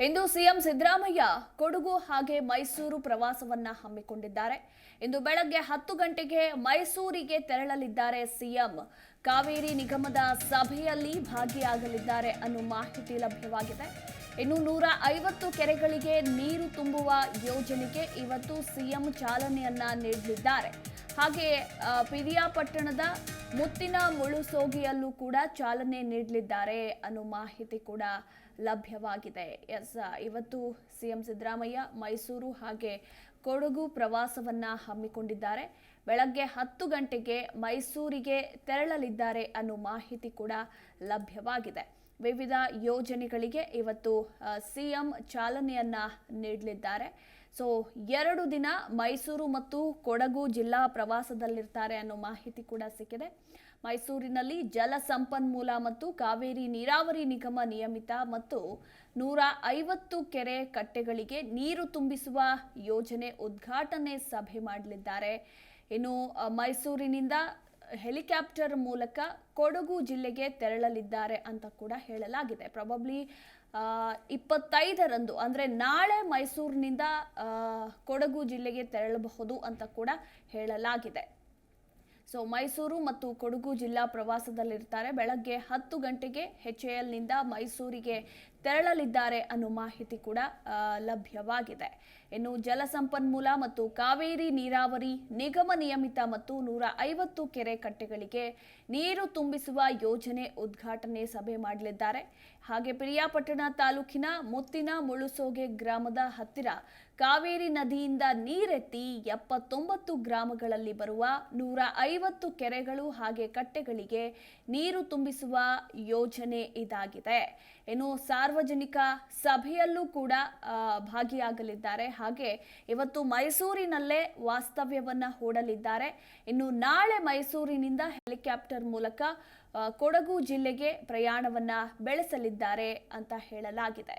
ಇಂದು CM Siddaramaiah Kodagu ಹಾಗೆ ಮೈಸೂರು ಪ್ರವಾಸವನ್ನ ಹಮ್ಮಿಕೊಂಡಿದ್ದಾರೆ. ಇಂದು ಬೆಳಗ್ಗೆ ಹತ್ತು ಗಂಟೆಗೆ ಮೈಸೂರಿಗೆ ತೆರಳಲಿದ್ದಾರೆ ಸಿಎಂ. ಕಾವೇರಿ ನಿಗಮದ ಸಭೆಯಲ್ಲಿ ಭಾಗಿಯಾಗಲಿದ್ದಾರೆ ಅನ್ನೋ ಮಾಹಿತಿ ಲಭ್ಯವಾಗಿದೆ. ಇನ್ನು ನೂರ ಐವತ್ತು ಕೆರೆಗಳಿಗೆ ನೀರು ತುಂಬುವ ಯೋಜನೆಗೆ ಇವತ್ತು ಸಿಎಂ ಚಾಲನೆಯನ್ನ ನೀಡಲಿದ್ದಾರೆ. ಹಾಗೆ ಪಿರಿಯಾಪಟ್ಟಣದ ಮುತ್ತಿನ ಮುಳುಸೋಗಿಯಲ್ಲೂ ಕೂಡ ಚಾಲನೆ ನೀಡಲಿದ್ದಾರೆ ಅನ್ನೋ ಮಾಹಿತಿ ಕೂಡ ಲಭ್ಯವಾಗಿದೆ. ಎಸ್, ಇವತ್ತು ಸಿಎಂ ಸಿದ್ದರಾಮಯ್ಯ ಮೈಸೂರು ಹಾಗೆ ಕೊಡಗು ಪ್ರವಾಸವನ್ನ ಹಮ್ಮಿಕೊಂಡಿದ್ದಾರೆ. ಬೆಳಗ್ಗೆ ಹತ್ತು ಗಂಟೆಗೆ ಮೈಸೂರಿಗೆ ತೆರಳಲಿದ್ದಾರೆ ಅನ್ನೋ ಮಾಹಿತಿ ಕೂಡ ಲಭ್ಯವಾಗಿದೆ. ವಿವಿಧ ಯೋಜನೆಗಳಿಗೆ ಇವತ್ತು ಸಿಎಂ ಚಾಲನೆಯನ್ನ ನೀಡಲಿದ್ದಾರೆ. ಸೊ ಎರಡು ದಿನ ಮೈಸೂರು ಮತ್ತು ಕೊಡಗು ಜಿಲ್ಲಾ ಪ್ರವಾಸದಲ್ಲಿರ್ತಾರೆ ಅನ್ನೋ ಮಾಹಿತಿ ಕೂಡ ಸಿಕ್ಕಿದೆ. ಮೈಸೂರಿನಲ್ಲಿ ಜಲ ಸಂಪನ್ಮೂಲ ಮತ್ತು ಕಾವೇರಿ ನೀರಾವರಿ ನಿಗಮ ನಿಯಮಿತ ಮತ್ತು ನೂರ ಐವತ್ತು ಕೆರೆ ಕಟ್ಟೆಗಳಿಗೆ ನೀರು ತುಂಬಿಸುವ ಯೋಜನೆ ಉದ್ಘಾಟನೆ ಸಭೆ ಮಾಡಲಿದ್ದಾರೆ. ಇನ್ನು ಮೈಸೂರಿನಿಂದ ಹೆಲಿಕಾಪ್ಟರ್ ಮೂಲಕ ಕೊಡಗು ಜಿಲ್ಲೆಗೆ ತೆರಳಲಿದ್ದಾರೆ ಅಂತ ಕೂಡ ಹೇಳಲಾಗಿದೆ. ಪ್ರಾಬಬ್ಲಿ ಇಪ್ಪತ್ತೈದರಂದು, ಅಂದರೆ ನಾಳೆ ಮೈಸೂರಿನಿಂದ ಕೊಡಗು ಜಿಲ್ಲೆಗೆ ತೆರಳಬಹುದು ಅಂತ ಕೂಡ ಹೇಳಲಾಗಿದೆ. ಸೊ ಮೈಸೂರು ಮತ್ತು ಕೊಡಗು ಜಿಲ್ಲಾ ಪ್ರವಾಸದಲ್ಲಿರ್ತಾರೆ. ಬೆಳಗ್ಗೆ ಹತ್ತು ಗಂಟೆಗೆ ಎಚ್ ಎಲ್ನಿಂದ ಮೈಸೂರಿಗೆ ತೆರಳಲಿದ್ದಾರೆ ಅನ್ನೋ ಮಾಹಿತಿ ಕೂಡ ಲಭ್ಯವಾಗಿದೆ. ಇನ್ನು ಜಲಸಂಪನ್ಮೂಲ ಮತ್ತು ಕಾವೇರಿ ನೀರಾವರಿ ನಿಗಮ ನಿಯಮಿತ ಮತ್ತು ನೂರ ಐವತ್ತು ಕೆರೆ ಕಟ್ಟೆಗಳಿಗೆ ನೀರು ತುಂಬಿಸುವ ಯೋಜನೆ ಉದ್ಘಾಟನೆ ಸಭೆ ಮಾಡಲಿದ್ದಾರೆ. ಹಾಗೆ ಪಿರಿಯಾಪಟ್ಟಣ ತಾಲೂಕಿನ ಮುತ್ತಿನ ಮುಳುಸೋಗೆ ಗ್ರಾಮದ ಹತ್ತಿರ ಕಾವೇರಿ ನದಿಯಿಂದ ನೀರೆತ್ತಿ ಎಪ್ಪತ್ತೊಂಬತ್ತು ಗ್ರಾಮಗಳಲ್ಲಿ ಬರುವ ನೂರ ಐವತ್ತು ಕೆರೆಗಳು ಹಾಗೆ ಕಟ್ಟೆಗಳಿಗೆ ನೀರು ತುಂಬಿಸುವ ಯೋಜನೆ ಇದಾಗಿದೆ. ಇನ್ನು ಸಾರ್ವಜನಿಕ ಸಭೆಯಲ್ಲೂ ಕೂಡ ಭಾಗಿಯಾಗಲಿದ್ದಾರೆ. ಹಾಗೆ ಇವತ್ತು ಮೈಸೂರಿನಲ್ಲೇ ವಾಸ್ತವ್ಯವನ್ನ ಹೂಡಲಿದ್ದಾರೆ. ಇನ್ನು ನಾಳೆ ಮೈಸೂರಿನಿಂದ ಹೆಲಿಕಾಪ್ಟರ್ ಮೂಲಕ ಕೊಡಗು ಜಿಲ್ಲೆಗೆ ಪ್ರಯಾಣವನ್ನ ಬೆಳೆಸಲಿದ್ದಾರೆ ಅಂತ ಹೇಳಲಾಗಿದೆ.